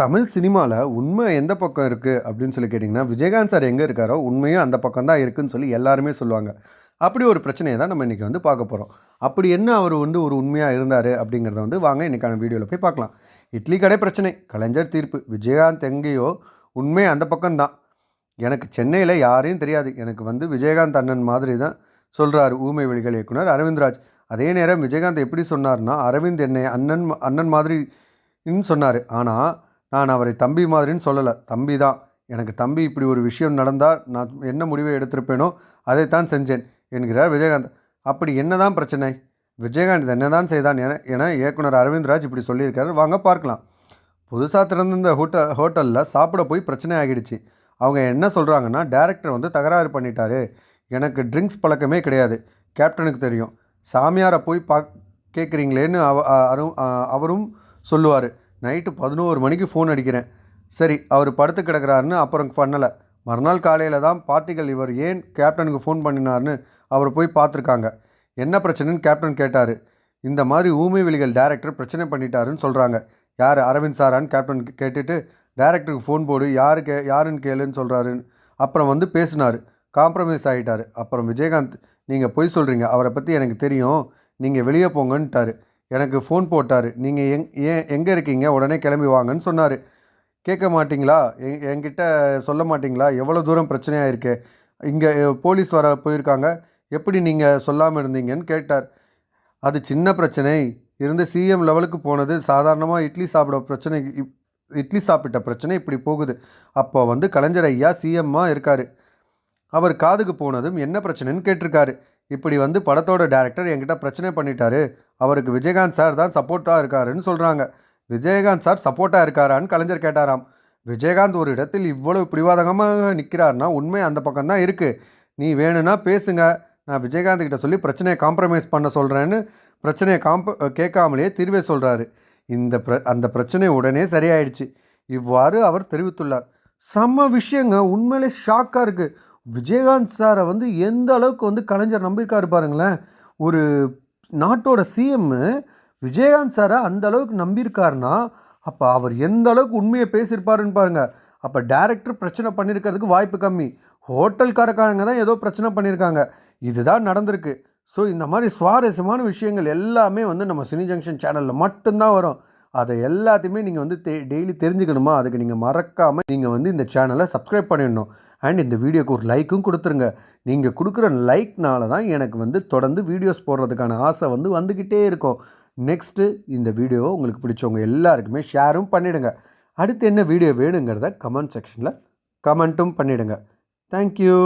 தமிழ் சினிமாவில் உண்மை எந்த பக்கம் இருக்குது அப்படின்னு சொல்லி கேட்டிங்கன்னா விஜயகாந்த் சார் எங்கே இருக்காரோ உண்மையும் அந்த பக்கம் தான் இருக்குன்னு சொல்லி எல்லாருமே சொல்லுவாங்க. அப்படி ஒரு பிரச்சனையை தான் நம்ம இன்றைக்கி வந்து பார்க்க போகிறோம் அப்படி என்ன அவர் வந்து ஒரு உண்மையாக இருந்தார் அப்படிங்கிறத வந்து வாங்க இன்றைக்கான வீடியோவில் போய் பார்க்கலாம். இட்லி கடை பிரச்சனை கலைஞர் தீர்ப்பு விஜயகாந்த் எங்கேயோ உண்மை அந்த பக்கம்தான் எனக்கு சென்னையில் யாரையும் தெரியாது. எனக்கு வந்து விஜயகாந்த் அண்ணன் மாதிரி தான் சொல்கிறார் ஊமை வெளிகள் இயக்குனர் அரவிந்த்ராஜ். அதே நேரம் விஜயகாந்த் எப்படி சொன்னார்னா அரவிந்த் என்னை அண்ணன் அண்ணன் மாதிரின்னு சொன்னார். ஆனால் நான் அவரை தம்பி மாதிரின்னு சொல்லலை. தம்பி தான். எனக்கு தம்பி இப்படி ஒரு விஷயம் நடந்தால் நான் என்ன முடிவை எடுத்திருப்பேனோ அதைத்தான் செஞ்சேன் என்கிறார் விஜயகாந்த். அப்படி என்னதான் பிரச்சனை? விஜயகாந்த் என்னதான் செய்தான் என என இயக்குனர் அரவிந்த்ராஜ் இப்படி சொல்லியிருக்காரு. வாங்க பார்க்கலாம். புதுசாக திறந்த இந்த ஹோட்டல் ஹோட்டலில் சாப்பிட போய் பிரச்சனை ஆகிடுச்சு. அவங்க என்ன சொல்கிறாங்கன்னா டேரக்டர் வந்து தகராறு பண்ணிட்டாரு. எனக்கு ட்ரிங்க்ஸ் பழக்கமே கிடையாது. கேப்டனுக்கு தெரியும். சாமியாரை போய் பா கேட்குறீங்களேன்னு அவ அரு அவரும் சொல்லுவார். நைட்டு பதினோரு மணிக்கு ஃபோன் அடிக்கிறேன். சரி அவர் படுத்து கிடக்குறாருன்னு அப்புறம் பண்ணலை. மறுநாள் காலையில் தான் பார்ட்டிகள் இவர் ஏன் கேப்டனுக்கு ஃபோன் பண்ணினார்னு அவர் போய் பார்த்துருக்காங்க என்ன பிரச்சனைன்னு கேப்டன் கேட்டார். இந்த மாதிரி ஊமை வெளிகள் டேரக்டர் பிரச்சனை பண்ணிட்டாருன்னு சொல்கிறாங்க யார் அரவிந்த் சாரான்னு கேப்டன் கேட்டுட்டு டேரக்டருக்கு ஃபோன் போடு யாரு கே யாருன்னு கேளுன்னு சொல்கிறாருன்னு அப்புறம் வந்து பேசினார். காம்ப்ரமைஸ் ஆகிட்டார் அப்புறம் விஜயகாந்த் நீங்கள் பொய் சொல்கிறீங்க அவரை பற்றி எனக்கு தெரியும். நீங்கள் வெளியே போங்கன்ட்டார். எனக்கு ஃபோன் போட்டார். நீங்கள் எங் ஏன் எங்கே இருக்கீங்க? உடனே கிளம்பி வாங்கன்னு சொன்னார். கேட்க மாட்டிங்களா? எ என்கிட்ட சொல்ல மாட்டிங்களா? எவ்வளோ தூரம் பிரச்சனையாக இருக்கு இங்கே போலீஸ் வர போயிருக்காங்க. எப்படி நீங்கள் சொல்லாமல் இருந்தீங்கன்னு கேட்டார். அது சின்ன பிரச்சனை. இருந்து சிஎம் லெவலுக்கு போனது சாதாரணமாக இட்லி சாப்பிட பிரச்சனை இப்- இட்லி சாப்பிட்ட பிரச்சனை இப்படி போகுது. அப்போ வந்து கலைஞர் ஐயா சிஎம்மாக இருக்கார். அவர் காதுக்கு போனதும் என்ன பிரச்சனைன்னு கேட்டிருக்காரு. இப்படி வந்து படத்தோட டேரக்டர் என்கிட்ட பிரச்சனை பண்ணிட்டாரு. அவருக்கு விஜயகாந்த் சார் தான் சப்போர்ட்டாக இருக்காருன்னு சொல்கிறாங்க விஜயகாந்த் சார் சப்போர்ட்டாக இருக்காரான்னு கலைஞர் கேட்டாராம். விஜயகாந்த் ஒரு இடத்தில் இவ்வளவு பிடிவாதகமாக நிற்கிறார்னா உண்மை அந்த பக்கம் தான் இருக்குது நீ வேணும்னா பேசுங்க. நான் விஜயகாந்த் கிட்ட சொல்லி பிரச்சனையை காம்ப்ரமைஸ் பண்ண சொல்கிறேன்னு பிரச்சனையை காம்ப கேட்காமலேயே தீர்வே சொல்கிறாரு இந்த பிர அந்த பிரச்சனை உடனே சரியாயிடுச்சு. இவ்வாறு அவர் தெரிவித்துள்ளார். செம்ம விஷயங்க. உண்மையிலே ஷாக்காக இருக்குது விஜயகாந்த் சாரை வந்து எந்த அளவுக்கு வந்து கலைஞர் நம்பியிருக்காரு பாருங்களேன். ஒரு நாட்டோட சிஎம்மு விஜயகாந்த் சாரை அந்த அளவுக்கு நம்பியிருக்காருன்னா அப்போ அவர் எந்த அளவுக்கு உண்மையை பேசியிருப்பாருன்னு பாருங்கள் அப்போ டேரக்டர் பிரச்சனை பண்ணியிருக்கிறதுக்கு வாய்ப்பு கம்மி. ஹோட்டல்காரக்காரங்க தான் ஏதோ பிரச்சனை பண்ணியிருக்காங்க. இதுதான் நடந்திருக்கு. ஸோ இந்த மாதிரி சுவாரஸ்யமான விஷயங்கள் எல்லாமே வந்து நம்ம சினி ஜங்ஷன் சேனலில் மட்டும்தான் வரும். அதை எல்லாத்தையுமே நீங்கள் வந்து தே டெய்லி தெரிஞ்சுக்கணுமா? அதுக்கு நீங்கள் மறக்காமல் நீங்கள் வந்து இந்த சேனலை சப்ஸ்கிரைப் பண்ணிடணும். அண்ட் இந்த வீடியோக்கு ஒரு லைக்கும் கொடுத்துருங்க. நீங்கள் கொடுக்குற லைக்னால தான் எனக்கு வந்து தொடர்ந்து வீடியோஸ் போடுறதுக்கான ஆசை வந்து வந்துக்கிட்டே இருக்கும். நெக்ஸ்ட்டு இந்த வீடியோவை உங்களுக்கு பிடிச்சவங்க எல்லாருக்குமே ஷேரும் பண்ணிவிடுங்க அடுத்து என்ன வீடியோ வேணுங்கிறத கமெண்ட் செக்ஷனில் கமெண்ட்டும் பண்ணிவிடுங்க தேங்க்யூ